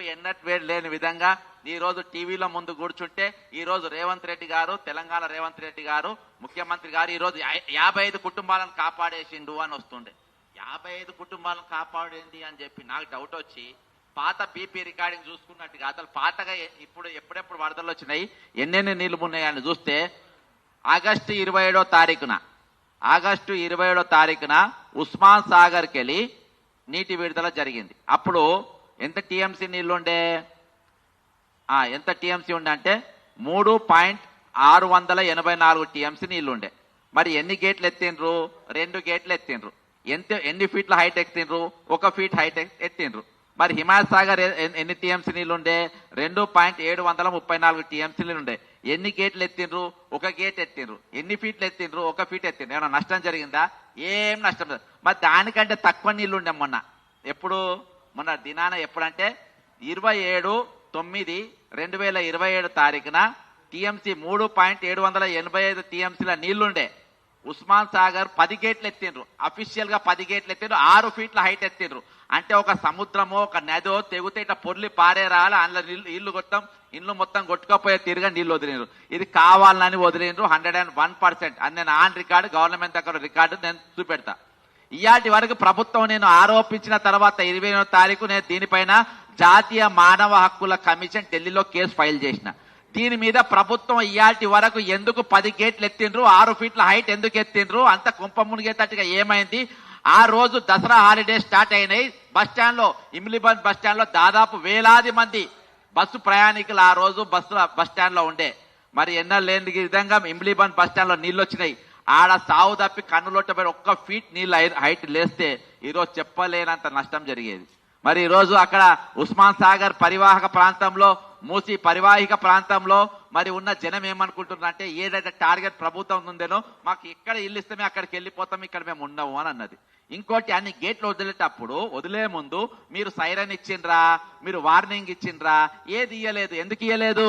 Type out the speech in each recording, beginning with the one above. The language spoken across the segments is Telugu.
మునుపు ఎన్నట్ వేడి లేని విధంగా ఈ రోజు టీవీలో ముందు కూర్చుంటే ఈ రోజు రేవంత్ రెడ్డి గారు తెలంగాణ రేవంత్ రెడ్డి గారు ముఖ్యమంత్రి గారు ఈ రోజు యాభై ఐదు కుటుంబాలను కాపాడేసిండు అని వస్తుండే. యాభై ఐదు కుటుంబాలను కాపాడింది అని చెప్పి నాకు డౌట్ వచ్చి పాత బీపీ రికార్డింగ్ చూసుకున్నట్టుగా అసలు పాతగా ఇప్పుడు ఎప్పుడెప్పుడు వరదలు వచ్చినాయి ఎన్నెన్ని నీళ్ళు ఉన్నాయని చూస్తే ఆగస్టు ఇరవై ఏడో తారీఖున ఆగస్టు ఇరవై ఏడో తారీఖున ఉస్మాన్ సాగర్కి వెళ్ళి నీటి విడుదల జరిగింది. అప్పుడు ఎంత టీఎంసీ నీళ్ళు ఉండే? ఎంత టీఎంసీ ఉండే అంటే మూడు పాయింట్ ఆరు వందల ఎనభై నాలుగు టీఎంసీ నీళ్ళు ఉండే. మరి ఎన్ని గేట్లు ఎత్తిండ్రు? రెండు గేట్లు ఎత్తిండ్రు. ఎంత ఎన్ని ఫీట్ల హైట్ ఎత్తిండ్రు ఒక ఫీట్ హైట్ ఎత్తిండ్రు. మరి హిమాయత్ సాగర్ ఎన్ని- టీఎంసీ నీళ్ళు ఉండే? రెండు పాయింట్ ఏడు వందల ముప్పై నాలుగు టీఎంసీ నీళ్ళు ఉండే. ఎన్ని గేట్లు ఎత్తిండ్రు? ఒక గేట్ ఎత్తిండ్రు. ఎన్ని ఫీట్లు ఎత్తిండ్రు? ఒక ఫీట్ ఎత్తిండ్రు. ఏమైనా నష్టం జరిగిందా? ఏం నష్టం లేదు మరి దానికంటే తక్కువ నీళ్ళు ఉండే మొన్న. ఎప్పుడు? మన దినాన ఎప్పుడంటే ఇరవై ఏడు తొమ్మిది రెండు వేల ఇరవై ఏడు తారీఖున టీఎంసీ మూడు పాయింట్ ఏడు వందల ఎనభై ఐదు టీఎంసీల నీళ్ళుండే. ఉస్మాన్ సాగర్ పది గేట్లు ఎత్తిండ్రు. అఫీషియల్గా పది గేట్లు ఎత్తిండ్రు. ఆరు ఫీట్ల హైట్ ఎత్తిండ్రు. అంటే ఒక సముద్రమో ఒక నదో తెగితే ఇట్లా పొర్లి పారే రాలి అందులో నీళ్ళు ఇల్లు మొత్తం ఇల్లు మొత్తం కొట్టుకపోయే తిరిగా నీళ్ళు వదిలిండ్రు. ఇది కావాలని వదిలిండ్రు. హండ్రెడ్ అండ్ వన్ పర్సెంట్ అని నేను ఆన్ రికార్డు గవర్నమెంట్ దగ్గర రికార్డు నేను చూపెడతా. ఇయాటి వరకు ప్రభుత్వం నేను ఆరోపించిన తర్వాత ఇరవై తారీఖు నేను దీనిపైన జాతీయ మానవ హక్కుల కమిషన్ ఢిల్లీలో కేసు ఫైల్ చేసిన. దీని మీద ప్రభుత్వం ఇయాటి వరకు ఎందుకు పది గేట్లు ఎత్తిండ్రు ఆరు ఫీట్ల హైట్ ఎందుకు ఎత్తిండ్రు అంత కుంప మునిగేటట్టుగా ఏమైంది? ఆ రోజు దసరా హాలిడే స్టార్ట్ అయినాయి. బస్ స్టాండ్లో ఇమ్లిబంద్ బస్ స్టాండ్లో దాదాపు వేలాది మంది బస్సు ప్రయాణికులు ఆ రోజు బస్సు బస్ స్టాండ్లో ఉండే. మరి ఎన్నో లేని విధంగా ఇమ్లిబంద్ బస్ స్టాండ్లో నీళ్ళు వచ్చినాయి ఆడ సావు తప్పి కన్నులొట్టబడి ఒక్క ఫీట్ నీళ్ళు హైట్ లేస్తే ఈరోజు చెప్పలేనంత నష్టం జరిగేది. మరి ఈరోజు అక్కడ ఉస్మాన్ సాగర్ పరివాహక ప్రాంతంలో మూసి పరివాహిక ప్రాంతంలో మరి ఉన్న జనం ఏమనుకుంటున్నారంటే ఏదైతే టార్గెట్ ప్రభుత్వం ఉందేనో మాకు ఎక్కడ ఇల్లు ఇస్తే మేము అక్కడికి వెళ్ళిపోతాం ఇక్కడ మేము ఉండము అని అన్నది. ఇంకోటి అన్ని గేట్లు వదిలేటప్పుడు వదిలే ముందు మీరు సైరన్ ఇచ్చిండ్రా మీరు వార్నింగ్ ఇచ్చిండ్రా ఏది ఇయ్యలేదు ఎందుకు ఇయ్యలేదు?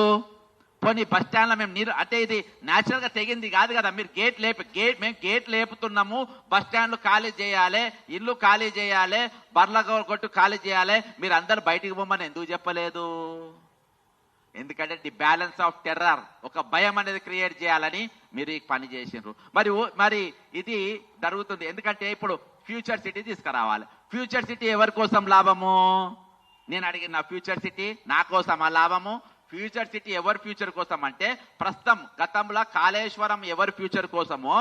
పోనీ బస్ స్టాండ్లో మేము నీరు అంటే ఇది న్యాచురల్గా తెగింది కాదు కదా. మీరు గేట్ లేపి గేట్ మేము గేట్ లేపుతున్నాము. బస్ స్టాండ్లు ఖాళీ చేయాలి ఇల్లు ఖాళీ చేయాలి బర్ల కొట్టు ఖాళీ చేయాలి. మీరు అందరు బయటికి పోమని ఎందుకు చెప్పలేదు? ఎందుకంటే ది బ్యాలెన్స్ ఆఫ్ టెర్రర్ ఒక భయం అనేది క్రియేట్ చేయాలని మీరు ఈ పని చేసిండ్రు. మరి మరి ఇది జరుగుతుంది. ఎందుకంటే ఇప్పుడు ఫ్యూచర్ సిటీ తీసుకురావాలి. ఫ్యూచర్ సిటీ ఎవరి కోసం లాభము? నేను అడిగిన ఫ్యూచర్ సిటీ నా కోసమా లాభము? ఫ్యూచర్ సిటీ ఎవరి ఫ్యూచర్ కోసం అంటే ప్రస్తుతం గతంలో కాళేశ్వరం ఎవరి ఫ్యూచర్ కోసమో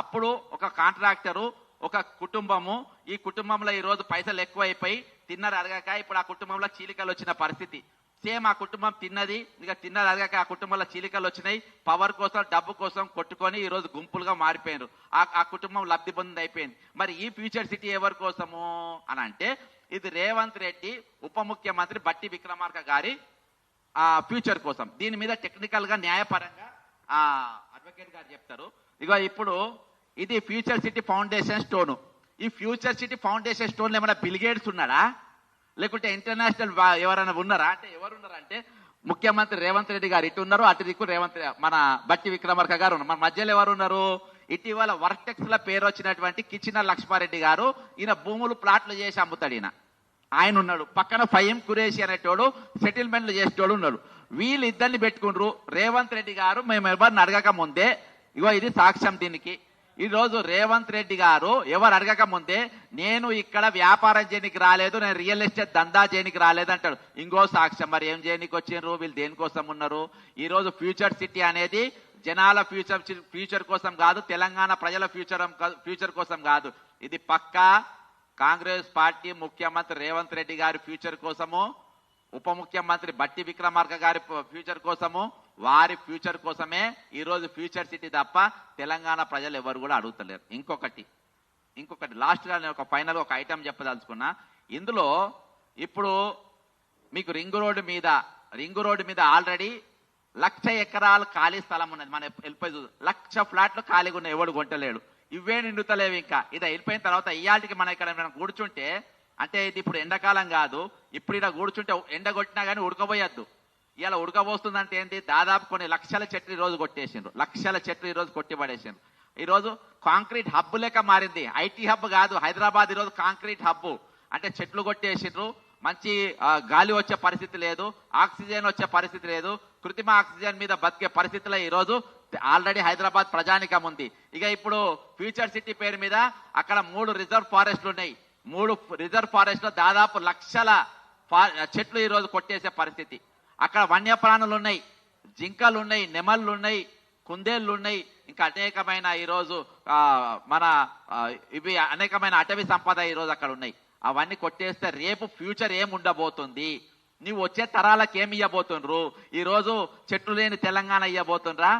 అప్పుడు ఒక కాంట్రాక్టరు ఒక కుటుంబము. ఈ కుటుంబంలో ఈ రోజు పైసలు ఎక్కువైపోయి తిన్నరు అరగక ఇప్పుడు ఆ కుటుంబంలో చీలికలు వచ్చిన పరిస్థితి. సేమ్ ఆ కుటుంబం తిన్నది ఇక తిన్నది అరగక ఆ కుటుంబంలో చీలికలు వచ్చినాయి. పవర్ కోసం డబ్బు కోసం కొట్టుకొని ఈ రోజు గుంపులుగా మారిపోయారు ఆ ఆ కుటుంబం లబ్ధి పొంది అయిపోయింది. మరి ఈ ఫ్యూచర్ సిటీ ఎవరి కోసము అని అంటే ఇది రేవంత్ రెడ్డి ఉప ముఖ్యమంత్రి బట్టి విక్రమార్క గారి ఆ ఫ్యూచర్ కోసం. దీని మీద టెక్నికల్గా న్యాయపరంగా ఆ అడ్వకేట్ గారు చెప్తారు. ఇక ఇప్పుడు ఇది ఫ్యూచర్ సిటీ ఫౌండేషన్ స్టోను. ఈ ఫ్యూచర్ సిటీ ఫౌండేషన్ స్టోన్లు ఏమైనా బిల్గేట్స్ ఉన్నాడా లేకుంటే ఇంటర్నేషనల్ ఎవరైనా ఉన్నారా? అంటే ఎవరున్నారా అంటే ముఖ్యమంత్రి రేవంత్ రెడ్డి గారు ఇటు ఉన్నారు అటు దిక్కు రేవంత్ మన బట్టి విక్రమార్క గారు ఉన్నారు. మన మధ్యలో ఎవరు ఉన్నారు? ఇటీవల వర్టెక్స్ ల పేరు వచ్చినటువంటి కిచిన లక్ష్మారెడ్డి గారు. ఈయన భూములు ప్లాట్లు చేసి అమ్ముతాడు ఈయన. ఆయన ఉన్నాడు. పక్కన ఫయం కురేషి అనేటోడు సెటిల్మెంట్లు చేసేటోడు ఉన్నాడు. వీళ్ళిద్దరిని పెట్టుకుండ్రు. రేవంత్ రెడ్డి గారు మేము ఎవరిని అడగక ముందే ఇగో ఇది సాక్ష్యం దీనికి. ఈరోజు రేవంత్ రెడ్డి గారు ఎవరు అడగక ముందే నేను ఇక్కడ వ్యాపారం చేయనికి రాలేదు నేను రియల్ ఎస్టేట్ దందా చేయనికి రాలేదు అంటాడు. ఇంకో సాక్ష్యం మరి ఏం చేయనికి వచ్చిండ్రు? వీళ్ళు దేనికోసం ఉన్నారు? ఈరోజు ఫ్యూచర్ సిటీ అనేది జనాల ఫ్యూచర్ ఫ్యూచర్ కోసం కాదు తెలంగాణ ప్రజల ఫ్యూచర్ ఫ్యూచర్ కోసం కాదు. ఇది పక్కా కాంగ్రెస్ పార్టీ ముఖ్యమంత్రి రేవంత్ రెడ్డి గారి ఫ్యూచర్ కోసము ఉప ముఖ్యమంత్రి బట్టి విక్రమార్క గారి ఫ్యూచర్ కోసము వారి ఫ్యూచర్ కోసమే ఈరోజు ఫ్యూచర్ సిటీ తప్ప తెలంగాణ ప్రజలు ఎవరు కూడా అడుగుతలేరు. ఇంకొకటి ఇంకొకటి లాస్ట్గా నేను ఒక ఫైనల్ ఒక ఐటమ్ చెప్పదలుచుకున్నా. ఇందులో ఇప్పుడు మీకు రింగ్ రోడ్డు మీద రింగ్ రోడ్డు మీద ఆల్రెడీ లక్ష ఎకరాలు ఖాళీ స్థలం ఉన్నది. మన వెళ్ళిపోయి లక్ష ఫ్లాట్లు ఖాళీగా ఉన్నాయి. ఎవడు కొంటలేడు ఇవే నిండుతలేవు ఇంకా. ఇది వెళ్ళిపోయిన తర్వాత ఇయాటికి మనం ఇక్కడ మనం కూర్చుంటే అంటే ఇది ఇప్పుడు ఎండాకాలం కాదు ఇప్పుడు ఇలా కూర్చుంటే ఎండ కొట్టినా కానీ ఉడకబోయద్దు. ఇలా ఉడకబోస్తుందంటే ఏంటి దాదాపు కొన్ని లక్షల చెట్లు ఈ రోజు కొట్టేసిండ్రు. లక్షల చెట్లు ఈరోజు కొట్టి పడేసిండ్రు ఈరోజు కాంక్రీట్ హబ్ లెక్క మారింది. ఐటీ హబ్ కాదు హైదరాబాద్ ఈ రోజు కాంక్రీట్ హబ్ అంటే చెట్లు కొట్టేసిండ్రు. మంచి గాలి వచ్చే పరిస్థితి లేదు ఆక్సిజన్ వచ్చే పరిస్థితి లేదు. కృత్రిమ ఆక్సిజన్ మీద బతికే పరిస్థితిలో ఈరోజు ఆల్రెడీ హైదరాబాద్ ప్రజానికం ఉంది. ఇక ఇప్పుడు ఫ్యూచర్ సిటీ పేరు మీద అక్కడ మూడు రిజర్వ్ ఫారెస్ట్లు ఉన్నాయి. మూడు రిజర్వ్ ఫారెస్ట్లో దాదాపు లక్షల చెట్లు ఈరోజు కొట్టేసే పరిస్థితి. అక్కడ వన్యప్రాణులు ఉన్నాయి. జింకలు ఉన్నాయి నెమళ్ళు ఉన్నాయి కుందేళ్ళు ఉన్నాయి. ఇంకా అనేకమైన ఈరోజు మన ఇవి అనేకమైన అటవీ సంపద ఈరోజు అక్కడ ఉన్నాయి. అవన్నీ కొట్టేస్తే రేపు ఫ్యూచర్ ఏముండబోతుంది? నీవు వచ్చే తరాలకు ఏమి ఇవ్వబోతుండ్రు ఈరోజు చెట్లు లేని తెలంగాణ ఇవ్వబోతుండ్రా